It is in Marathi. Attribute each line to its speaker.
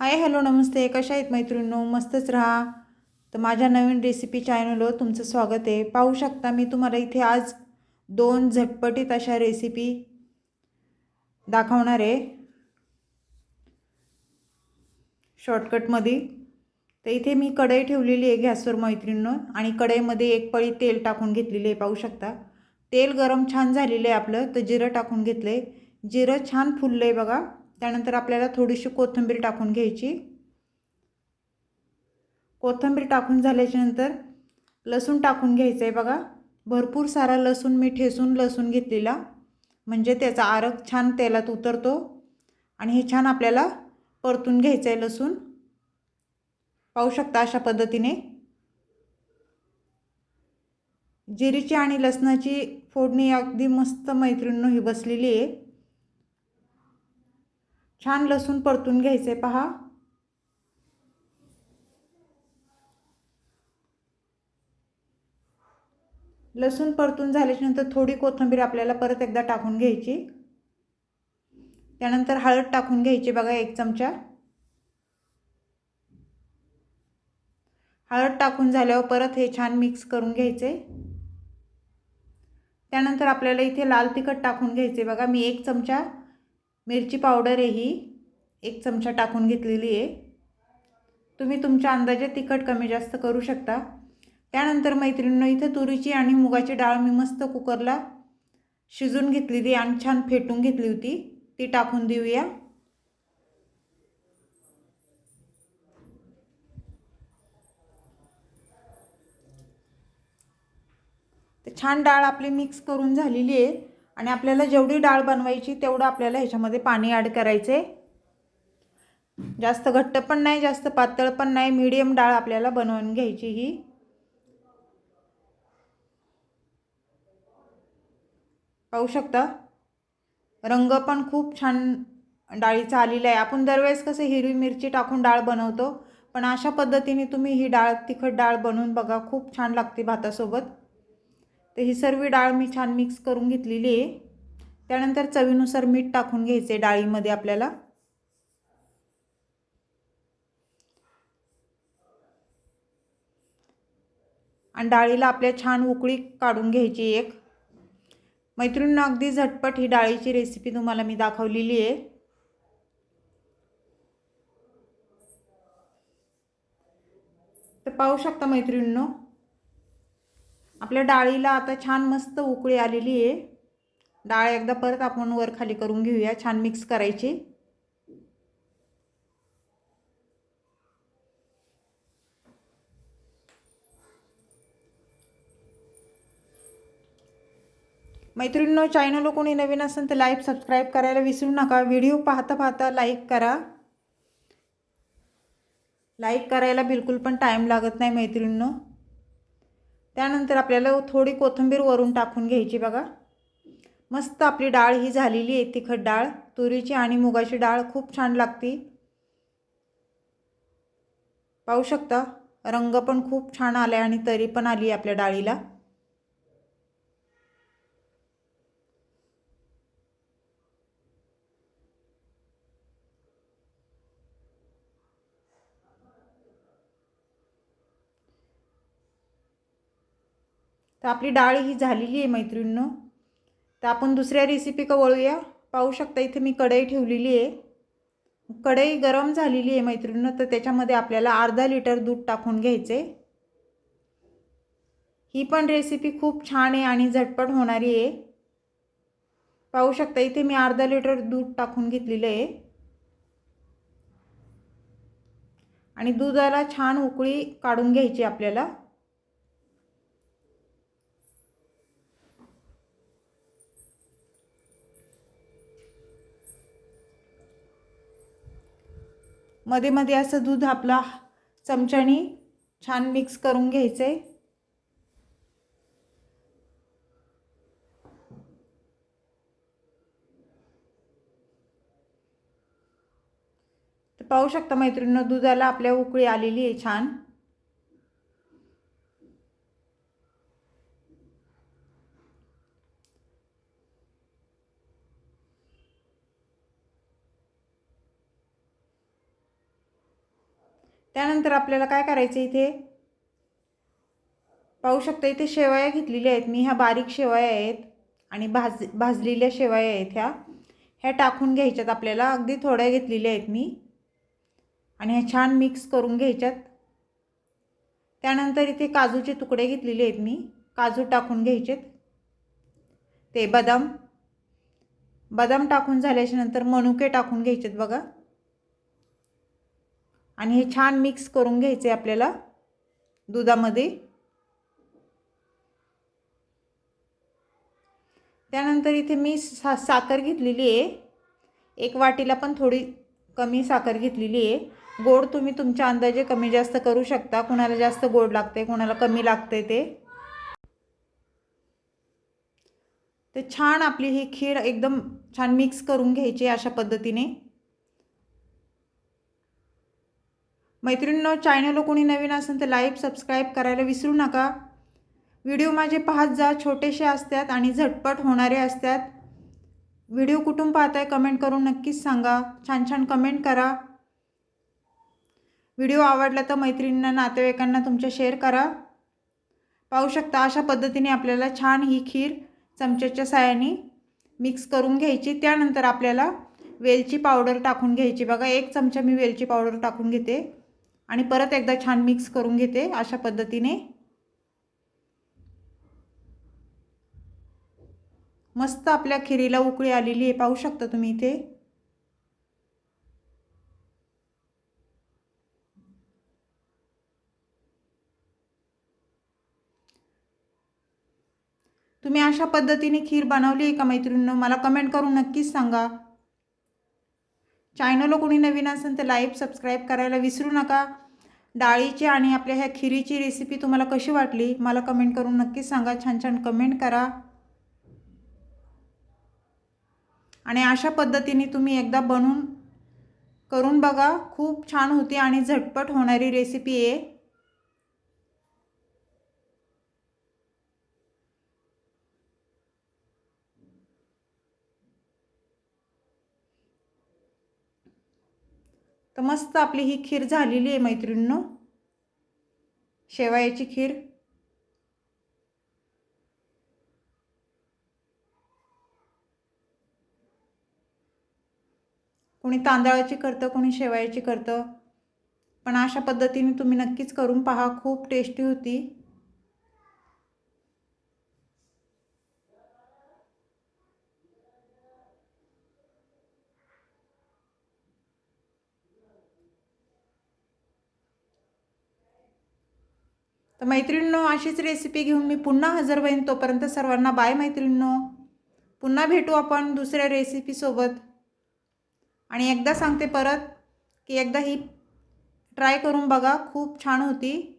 Speaker 1: हाय हॅलो नमस्ते. कशा आहेत मैत्रिणींनो? मस्तच राहा. तर माझ्या नवीन रेसिपी चॅनलवर तुमचं स्वागत आहे. पाहू शकता मी तुम्हाला इथे आज दोन झटपटीत अशा रेसिपी दाखवणार आहे. शॉर्टकटमध्ये तर इथे मी कढई ठेवलेली आहे गॅसवर मैत्रिणींनो. आणि कढईमध्ये एक पळी तेल टाकून घेतलेली आहे पाहू शकता. तेल गरम छान झालेलं आहे आपलं. तर जिरं टाकून घेतलं आहे जिरं छान फुललं आहे बघा. त्यानंतर आपल्याला थोडीशी कोथिंबीर टाकून घ्यायची. कोथिंबीर टाकून झाल्याच्यानंतर लसूण टाकून घ्यायचं आहे बघा. भरपूर सारा लसूण मी ठेसून लसूण घेतलेला. म्हणजे त्याचा आरग छान तेलात उतरतो. आणि हे छान आपल्याला परतून घ्यायचं आहे लसूण. पाहू शकता अशा पद्धतीने. जिरीची आणि लसणाची फोडणी अगदी मस्त मैत्रिणीनं ही बसलेली आहे. छान लसूण परतून घ्यायचे पहा. लसूण परतून झाल्याच्यानंतर थोडी कोथिंबीर आपल्याला परत एकदा टाकून घ्यायची. त्यानंतर हळद टाकून घ्यायची बघा एक चमचा. हळद टाकून झाल्यावर परत हे छान मिक्स करून घ्यायचे. त्यानंतर आपल्याला इथे लाल तिखट टाकून घ्यायचे बघा मी एक चमचा. मिरची पावडर आहे ही. एक चमचा टाकून घेतलेली आहे. तुम्ही तुमच्या अंदाजे तिखट कमी जास्त करू शकता. त्यानंतर मैत्रिणीनं इथं तुरीची आणि मुगाची डाळ मी मस्त कुकरला शिजून घेतलेली आणि छान फेटून घेतली होती. ती टाकून देऊया. तर छान डाळ आपली मिक्स करून झालेली आहे. आणि आपल्याला जेवढी डाळ बनवायची तेवढं आपल्याला ह्याच्यामध्ये पाणी ॲड करायचं आहे जास्त घट्ट पण नाही जास्त पातळ पण नाही मीडियम डाळ आपल्याला बनवून घ्यायची ही. पाहू शकता? रंग पण खूप छान डाळीचा आलेला आहे. आपण दरवेळेस कसं हिरवी मिरची टाकून डाळ बनवतो पण अशा पद्धतीने तुम्ही ही डाळ तिखट डाळ बनवून बघा खूप छान लागते भातासोबत. तर ही सर्व डाळ मी छान मिक्स करून घेतलेली आहे. त्यानंतर चवीनुसार मीठ टाकून घ्यायचे आहे डाळीमध्ये आपल्याला. आणि डाळीला आपल्या छान उकळी काढून घ्यायची एक. मैत्रिणींना अगदी झटपट ही डाळीची रेसिपी तुम्हाला मी दाखवलेली आहे. तर पाहू शकता मैत्रिणींनो आपल्या डाळीला आता छान मस्त उकळी आलेली आहे. डाळ एकदा परत आपण वर खाली करून घेऊया छान मिक्स करायची. मैत्रिणींनो चॅनल कोणी नवीन असेल तर लाईक सबस्क्राईब करायला विसरू नका. व्हिडिओ पाहता पाहता लाईक करा. लाईक करायला बिलकुल पण टाईम लागत नाही मैत्रिणींनो. त्यानंतर आपल्याला थोडी कोथिंबीर वरून टाकून घ्यायची बघा. मस्त आपली डाळ ही झालेली आहे तिखट डाळ. तुरीची आणि मुगाची डाळ खूप छान लागते. पाहू शकता रंग पण खूप छान आला आहे आणि तरी पण आली आपल्या डाळीला. तर आपली डाळ ही झालेली आहे मैत्रिणींनो. तर आपण दुसऱ्या रेसिपी का वळूया. पाहू शकता इथे मी कढई ठेवलेली आहे. कढई गरम झालेली आहे मैत्रिणींनो तर त्याच्यामध्ये आपल्याला अर्धा लिटर दूध टाकून घ्यायचे ही पण रेसिपी खूप छान आहे आणि झटपट होणारी आहे. पाहू शकता इथे मी अर्धा लिटर दूध टाकून घेतलेलं आहे. आणि दुधाला छान उकळी काढून घ्यायची आपल्याला. मध्ये मध्ये असं दूध आपला चमच्याने छान मिक्स करून घ्यायचं. आहे तर पाहू शकता मैत्रिणीनं दुधाला आपल्या उकळी आलेली आहे छान. त्यानंतर आपल्याला काय करायचं इथे? पाहू शकता इथे शेवया घेतलेल्या आहेत. मी ह्या बारीक शेवया आहेत आणि भाज भाजलेल्या शेवया आहेत ह्या. ह्या टाकून घ्यायच्यात आपल्याला. अगदी थोड्या घेतलेल्या आहेत मी. आणि ह्या छान मिक्स करून घ्यायच्यात. त्यानंतर इथे काजूचे तुकडे घेतलेले आहेत मी. काजू टाकून घ्यायचेत. ते बदाम. बदाम टाकून झाल्याच्यानंतर मनुके टाकून घ्यायचेत बघा. आणि हे छान मिक्स करून घ्यायचे आपल्याला दुधामध्ये. त्यानंतर इथे मी सा साखर घेतलेली आहे. एक वाटीला पण थोडी कमी साखर घेतलेली आहे. गोड तुम्ही तुमच्या अंदाजे कमी जास्त करू शकता. कोणाला जास्त गोड लागते कोणाला कमी लागते ते. ते छान आपली ही खीर एकदम छान मिक्स करून घ्यायची अशा पद्धतीने. मैत्रिणींनो चॅनल कोणी नवीन असेल तर लाईक सबस्क्राईब करायला विसरू नका. व्हिडिओ माझे पाहत जा छोटेसे असतात आणि झटपट होणारे असतात. व्हिडिओ कुठून पाहताय कमेंट करून नक्कीच सांगा. छान छान कमेंट करा. व्हिडिओ आवडला तर मैत्रिणींना नातेवाईकांना तुमच्या शेअर करा. पाहू शकता अशा पद्धतीने आपल्याला छान ही खीर चमच्याच्या साहाय्याने मिक्स करून घ्यायची. त्यानंतर आपल्याला वेलची पावडर टाकून घ्यायची. बघा एक चमचा मी वेलची पावडर टाकून घेते. आणि परत एकदा छान मिक्स करून घेते अशा पद्धतीने. मस्त आपल्या खिरीला उकळी आलेली आहे. पाहू शकता तुम्ही इथे. तुम्ही अशा पद्धतीने खीर बनवली आहे का मैत्रिणींनो? मला कमेंट करून नक्कीच सांगा. चॅनलला कोणी नवीन असेल तर लाईव्ह सबस्क्राईब करायला विसरू नका. डाळीची आणि आपल्या ह्या खिरीची रेसिपी तुम्हाला कशी वाटली मला कमेंट करून नक्कीच सांगा. छान छान कमेंट करा. आणि अशा पद्धतीने तुम्ही एकदा बनवून करून बघा. खूप छान होती आणि झटपट होणारी रेसिपी आहे. तर मस्त आपली ही खीर झालेली आहे मैत्रिणींनो. शेवायाची खीर. कोणी तांदळाची करतं कोणी शेवायाची करतं. पण अशा पद्धतीने तुम्ही नक्कीच करून पहा खूप टेस्टी होती. तर मैत्रिणींनो अशीच रेसिपी घेऊन मी पुन्हा हजर होईन तोपर्यंत सर्वांना बाय मैत्रिणींनो. पुन्हा भेटू आपण दुसऱ्या रेसिपीसोबत आणि एकदा सांगते परत की एकदा ही ट्राय करून बघा खूप छान होती.